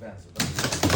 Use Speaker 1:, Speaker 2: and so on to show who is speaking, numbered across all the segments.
Speaker 1: events.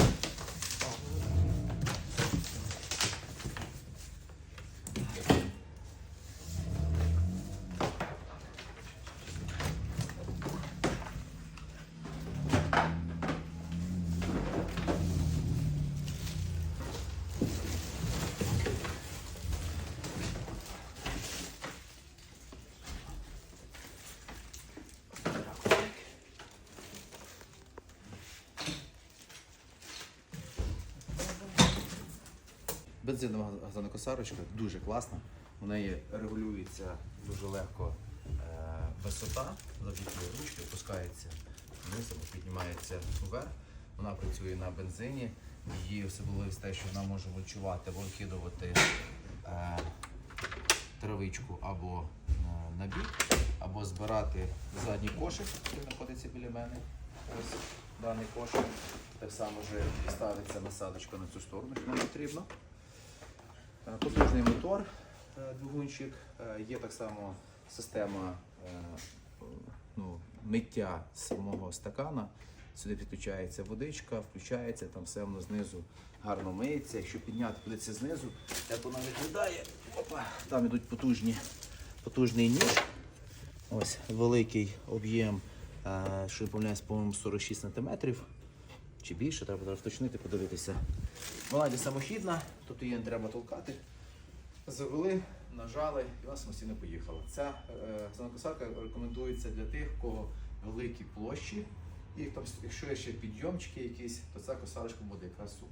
Speaker 1: Бензинова газонокосарочка дуже класна. У неї регулюється дуже легко е, висота, завдяки ручки опускається вниз або піднімається вверх. Вона працює на бензині. Її особливість те, що вона може вичувати або викидувати е, травичку або е, на бік, або збирати задній кошик, який знаходиться біля мене. Ось даний кошик. Так само вже ставиться насадочка на цю сторону, якщо нам потрібно. Е, Потужний мотор, е, двигунчик, Е, є так само система ну, миття самого стакана. Сюди підключається водичка, включається, там все воно знизу гарно миється. Якщо підняти подивитися знизу, як вона виглядає, опа, там йдуть потужні, потужний ніж. Ось великий об'єм, що помиляюсь, по-моєму, 46 см чи більше, треба зараз уточнити, подивитися. Вона самохідна, тобто її не треба толкати. Завели, нажали і вона самостійно поїхала. Ця е, санокосарка рекомендується для тих, у кого великі площі, і якщо є ще підйомчики якісь, то ця косарочка буде якраз супер.